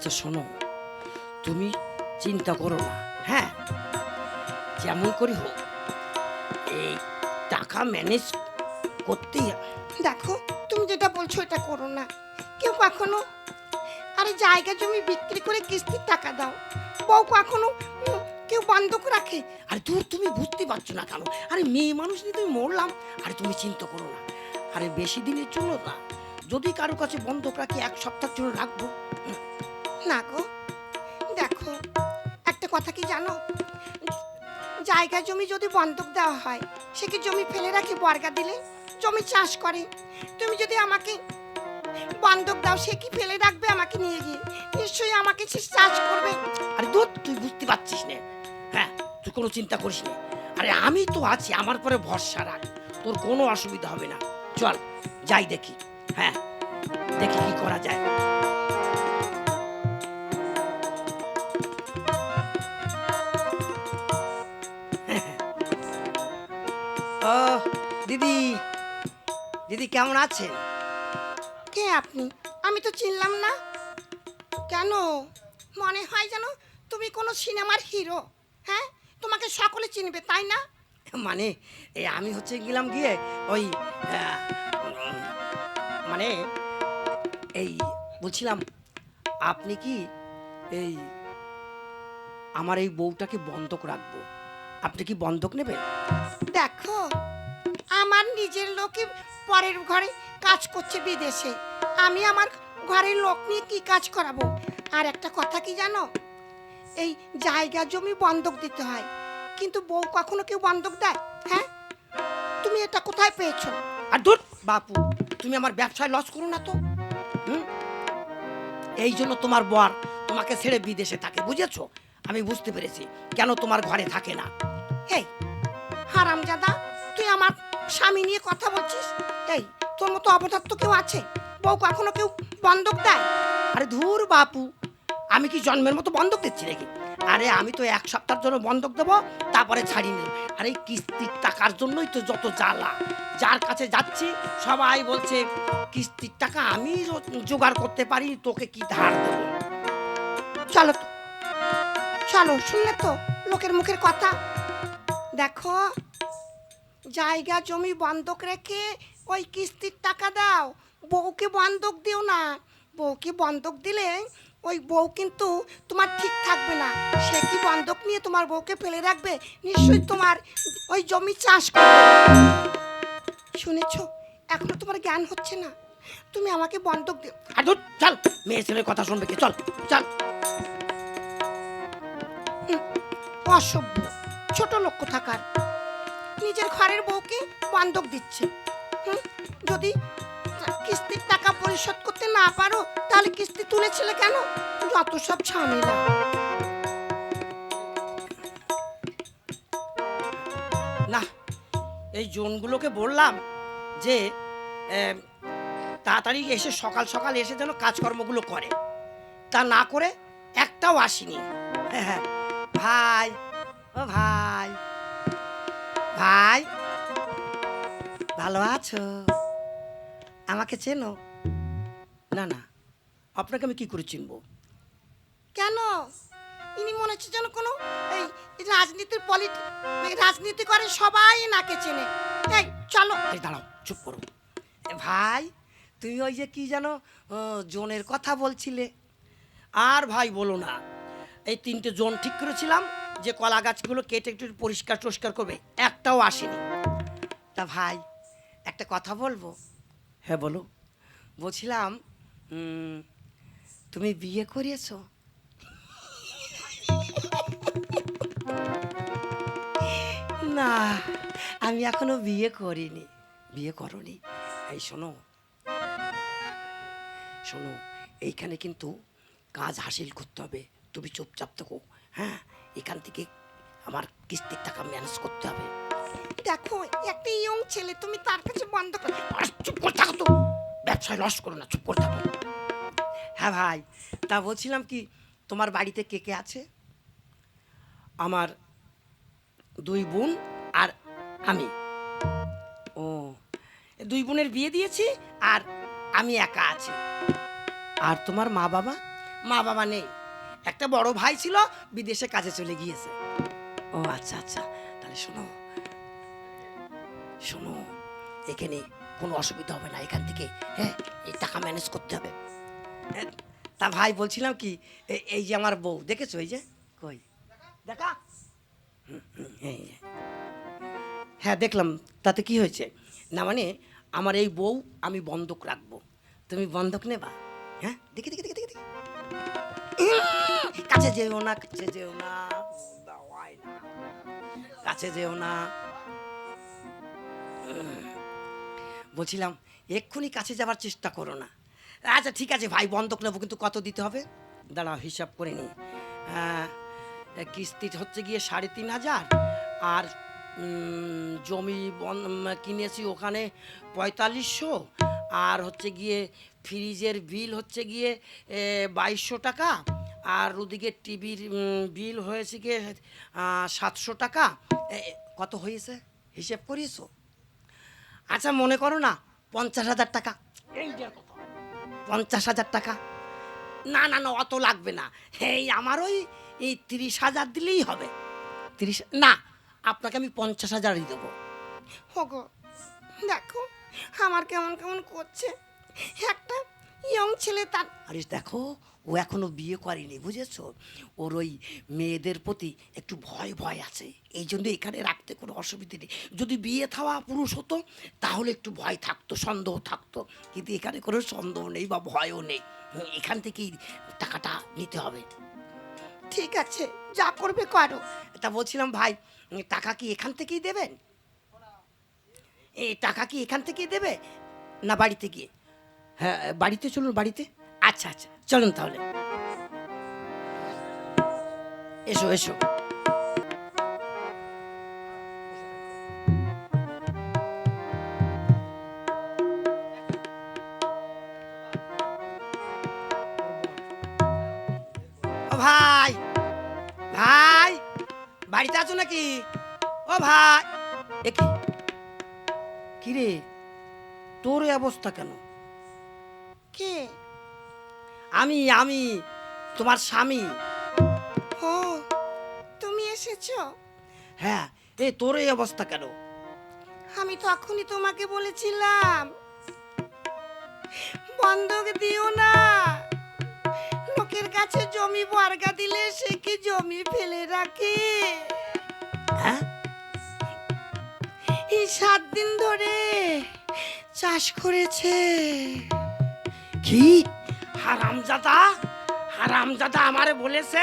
আচ্ছা শোনো। তুমি চিন্তা করো না হ্যাঁ? যেমন করি হোক, এই টাকা ম্যানেজ করতেই দেখো, তুমি যেটা বলছো এটা করো না। কেউ কখনো, আরে জায়গা জমি বিক্রি করে কিস্তির টাকা দাও। বউ কখনো কেউ বন্ধক রাখে। আরে দূর তুমি বুঝতে পারছ না কেন? আরে মেয়ে মানুষ নিয়ে তুমি মরলাম। আরে তুমি চিন্তা করো না। আরে বেশি দিনের জন্য না, যদি কারও কাছে বন্ধক রাখি, এক সপ্তাহের জন্য রাখব। না গো। দেখো, একটা কথা কি জানো? জায়গা জমি যদি বন্ধক দেওয়া হয়, সে কি জমি ফেলে রাখি বর্গা দিলে? জমি চাষ করে। তুমি যদি আমাকে বন্ধক দাও, সে কি ফেলে রাখবে আমাকে নিয়ে গিয়ে? নিশ্চয়ই আমাকে সে চাষ করবে। আরে দূর, তুই বুঝতে পারছিস না। হ্যাঁ তুই কোনো চিন্তা করিস না। আরে আমি তো আছি, আমার পরে ভরসা রাখ। তোর কোনো অসুবিধা হবে না। চল, যাই দেখি। হ্যাঁ দেখি দিদি। দিদি কেমন আছেন? কে আপনি? আমি তো চিনলাম না। কেন? মনে হয় যেন তুমি কোনো সিনেমার হিরো। হ্যাঁ? তোমাকে সকলে চিনবে তাই না? মানে এই আমি হচ্ছে গেলাম গিয়ে ওই মানে এই বলছিলাম আপনি কি এই আমার এই বউটাকে বন্ধক রাখব? আপনি কি বন্ধক নেবেন? দেখো আমার নিজের লোকই পরের ঘরে কাজ করছে বিদেশে। আমি আমার ঘরের লোক নিয়ে কি কাজ করাবো? আর একটা কথা কি জানো? এই জায়গা জমি বন্ধক দিতে হয়। কিন্তু বউ কখনো কেউ বন্ধক দেয়? হ্যাঁ? তুমি এটা কোথায় পেয়েছ? আর দূর বাপু, তুমি আমার ব্যবসায় লস করো না তো। হুম? এই জন্য তোমার বর তোমাকে ছেড়ে বিদেশে থাকে, বুঝেছ? আমি বুঝতে পেরেছি। কেন তোমার ঘরে থাকে না? এই হারামজাদা, তুই আমার স্বামী নিয়ে কথা বলছিস? এই, তোর মতো অবধার্ত কেউ আছে? বউ কখনো কেউ বন্ধক দেয়? আরে ধুর বাপু, আমি কি জন্মের মতো বন্ধক দিচ্ছি নাকি? আরে আমি তো এক সপ্তাহের জন্য বন্ধক দেবো, তারপরে ছাড়ি নেব। আরে কিস্তির টাকার জন্যই তো যত জ্বালা। যার কাছে যাচ্ছি, সবাই বলছে, কিস্তির টাকা আমি জোগাড় করতে পারি, তোকে কি ধার দেবো? চলো চলো, শুনলে তো লোকের মুখের কথা। দেখো জায়গা জমি বন্ধক রেখে ওই কিস্তির টাকা দাও। বউকে বন্ধক দিও না। বউকে বন্ধক দিলে ওই বউ কিন্তু তোমার ঠিক থাকবে না। সে কি বন্ধক নিয়ে তোমার বউকে ফেলে রাখবে? নিশ্চয়ই তোমার ওই জমি চাষ করবে। শুনেছ? এখনও তোমার জ্ঞান হচ্ছে না। তুমি আমাকে বন্ধক দিও। আর ধুর চল। মেয়ে ছেলের কথা শুনবে কি? চল চল। অসভ্য। ছোট লক্ষ্য থাকার নিজের ঘরের বউকে বন্ধক দিচ্ছে। যদি কিস্তির টাকা পরিশোধ করতে না পারো তাহলে কিস্তি তুলেছিলে কেন? যত সব ঝামেলা। না এই জোনগুলোকে বললাম যে তাড়াতাড়ি এসে সকাল সকাল এসে যেন কাজকর্মগুলো করে। তা না করে একটাও আসেনি। হ্যাঁ, ভাই ও ভাই। ভাই। ভালো আছো? আমাকে চেনো? না না আপনাকে আমি কি করে চিনবো? কেন? ইনি মনে হচ্ছে যেন কোনো এই রাজনীতির পলিটি রাজনীতি করে সবাই নাকে চেনে। এই চলো। এই দাঁড়াও চুপ করো। এ ভাই তুমি ওই যে কি যেন ও, জোনের কথা বলছিলে। আর ভাই বলো না এই তিনটে জোন ঠিক করেছিলাম যে কলা গাছগুলো কেটে একটু পরিষ্কার টরিষ্কার করবে একটাও আসেনি। তা ভাই একটা কথা বলব? হ্যাঁ বলো। বলছিলাম তুমি বিয়ে করিয়েছো? না আমি এখনও বিয়ে করিনি। বিয়ে করনি। এই শোনো। শোনো এইখানে কিন্তু কাজ হাসিল করতে হবে। তুমি চুপচাপ থাকো হ্যাঁ? এখান থেকে আমার কিস্তির টাকা ম্যানেজ করতে হবে। দেখো, একটা ইয়ং ছেলে, তুমি তার কাছে বন্ধ করে চুপ করে থাকো তো। ব্যবসায় লস করো না, চুপ করে থাকো। হ্যাঁ ভাই, তা বলছিলাম কি, তোমার বাড়িতে কে কে আছে? আমার দুই বোন আর আমি। ও দুই বোনের বিয়ে দিয়েছি আর আমি একা আছি। আর তোমার মা বাবা? মা বাবা নেই। একটা বড় ভাই ছিল বিদেশে কাজে চলে গিয়েছে। ও আচ্ছা আচ্ছা। তাহলে শোনো শোনো এখানে কোনো অসুবিধা হবে না এখান থেকে হ্যাঁ এই টাকা ম্যানেজ করতে হবে। এ, তা ভাই বলছিলাম কি এই যে আমার বউ দেখেছ এই যে? কই? দেখা? হুম, হুম, এই যে। হ্যাঁ দেখলাম তাতে কি হয়েছে? না মানে আমার এই বউ আমি বন্ধক রাখব। তুমি বন্ধক নেবা? হ্যাঁ দেখি দেখি দেখি দেখি দেখি। কাছে যেও না কাছে যেও না। কাছে যেও না। বলছিলাম এক্ষুনি কাছে যাবার চেষ্টা করো না। আচ্ছা ঠিক আছে ভাই বন্ধক নেব কিন্তু কত দিতে হবে? দাঁড়াও হিসাব করে নি আহ, কিস্তি হচ্ছে গিয়ে সাড়ে তিন হাজার আর জমি কিনেছি ওখানে পঁয়তাল্লিশশো আর হচ্ছে গিয়ে ফ্রিজের বিল হচ্ছে গিয়ে বাইশশো টাকা আর ওদিকে টিভির বিল হয়েছে গিয়ে সাতশো টাকা। কত হয়েছে? হিসেব করিয়েছো? আচ্ছা মনে করো না, পঞ্চাশ হাজার টাকা। পঞ্চাশ হাজার টাকা। না না না, অত লাগবে না। এই আমার ওই, এই তিরিশ হাজার দিলেই হবে। তিরিশ, না, আপনাকে আমি পঞ্চাশ হাজারই দেবো। হগো দেখো, আমার কেমন কেমন করছে। একটা ইয়ং ছেলে তার আরে দেখো ও এখনও বিয়ে করেনি বুঝেছ? ওর ওই মেয়েদের প্রতি একটু ভয় ভয় আছে এই জন্য এখানে রাখতে কোনো অসুবিধে নেই। যদি বিয়ে থাওয়া পুরুষ হতো তাহলে একটু ভয় থাকতো সন্দেহ থাকতো। কিন্তু এখানে কোনো সন্দেহ নেই বা ভয়ও নেই। এখান থেকেই টাকাটা নিতে হবে। ঠিক আছে যা করবে করো। তা বলছিলাম ভাই টাকা কি এখান থেকেই দেবেন? এই টাকা কি এখান থেকেই দেবে? না বাড়িতে গিয়ে? হ্যাঁ বাড়িতে চলুন বাড়িতে। আচ্ছা আচ্ছা। চলুন তাহলে। এসো এসো। ও ভাই ভাই বাড়িতে আছো নাকি? ও ভাই এ কি? রে তোর অবস্থা কেন? কে? আমি আমি তোমার স্বামী। ও তুমি এসেছ? হ্যাঁ এ তোর এই অবস্থা কেন? আমি তখনই তোমাকে বলেছিলাম। বন্ধক দিও না। লোকের কাছে জমি বর্গা দিলে সে কি জমি ফেলে রাখে? হ্যাঁ? এই সাত দিন ধরে চাষ করেছে। কি? হারামজাদা হারামজাদা আমারে বলেছে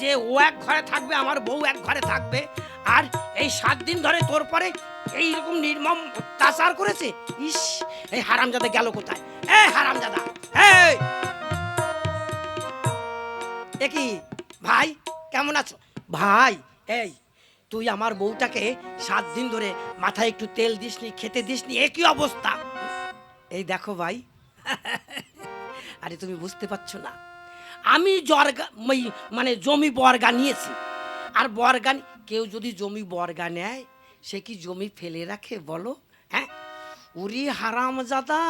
যে ও এক ঘরে থাকবে আমার বউ এক ঘরে থাকবে। আর এই সাত দিন ধরে তোর পরে এইরকম নির্মম অত্যাচার করেছে? ইস এই হারামজাদা গেল কোথায়? এ হারামজাদা এই! এ কি? ভাই কেমন আছো? ভাই এই তুই আমার বউটাকে সাত দিন ধরে মাথায় একটু তেল দিসনি খেতে দিসনি এ কি অবস্থা? এই দেখো ভাই আরে তুমি বুঝতে পারছ না। আমি জর্গা মানে জমি বর্গা নিয়েছি। আর বর্গা কেউ যদি জমি বর্গা নেয়, সে কি জমি ফেলে রাখে বলো? হ্যাঁ? উরি হারাম জাদা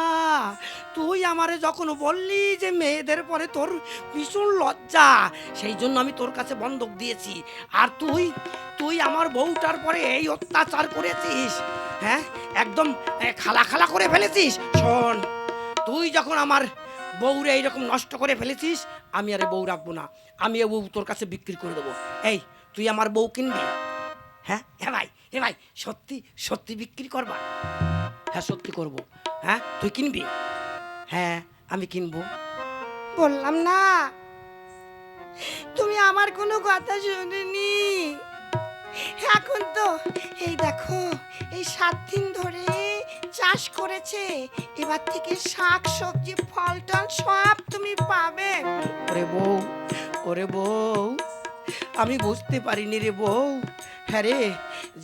তুই আমারে যখন বললি যে মেয়েদের পরে তোর ভীষণ লজ্জা, সেই জন্য আমি তোর কাছে বন্ধক দিয়েছি। আর তুই তুই আমার বউটার পরে এই অত্যাচার করেছিস হ্যাঁ? একদম খালা খালা করে ফেলেছিস? শোন, তুই যখন আমার বউরে এইরকম নষ্ট করে ফেলেছিস, আমি আরে বউ রাখব না। আমি এ বউ তোর কাছে বিক্রি করে দেবো। এই, তুই আমার বউ কিনবি? হ্যাঁ? হ্যাঁ ভাই হ্যাঁ ভাই, সত্যি সত্যি বিক্রি করবা? হ্যাঁ সত্যি করব। হ্যাঁ তুই কিনবি? হ্যাঁ আমি কিনবো। বললাম না। তুমি আমার কোনো কথা শুনিনি। এখন তো, এই দেখো, এই সাত দিন ধরে চাষ করেছে। এবার থেকে শাক, সবজি, ফল টল সব তুমি পাবে। ওরে বউ ওরে বউ, আমি বুঝতে পারিনি রে বউ। হ্যাঁ রে,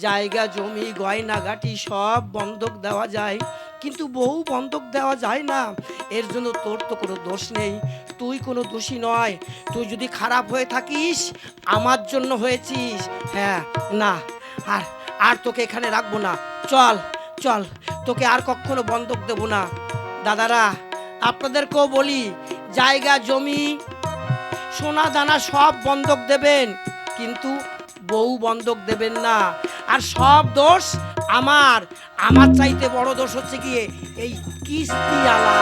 জায়গা, জমি গয়নাগাটি সব বন্ধক দেওয়া যায়। কিন্তু বউ, বন্ধক দেওয়া যায় না। এর জন্য তোর তো কোনো দোষ নেই। তুই কোনো দোষী নয়। তুই যদি খারাপ হয়ে থাকিস, আমার জন্য হয়েছিস। হ্যাঁ না, আর আর তোকে এখানে রাখব না। চল। চল, তোকে আর কখনো বন্ধক দেবো না। দাদারা, আপনাদেরকেও বলি, জায়গা, জমি, সোনা, দানা সব বন্ধক দেবেন, কিন্তু বউ বন্ধক দেবেন না। আর সব দোষ আমার আমার চাইতে বড় দোষ হচ্ছে গিয়ে এই কিস্তি আলা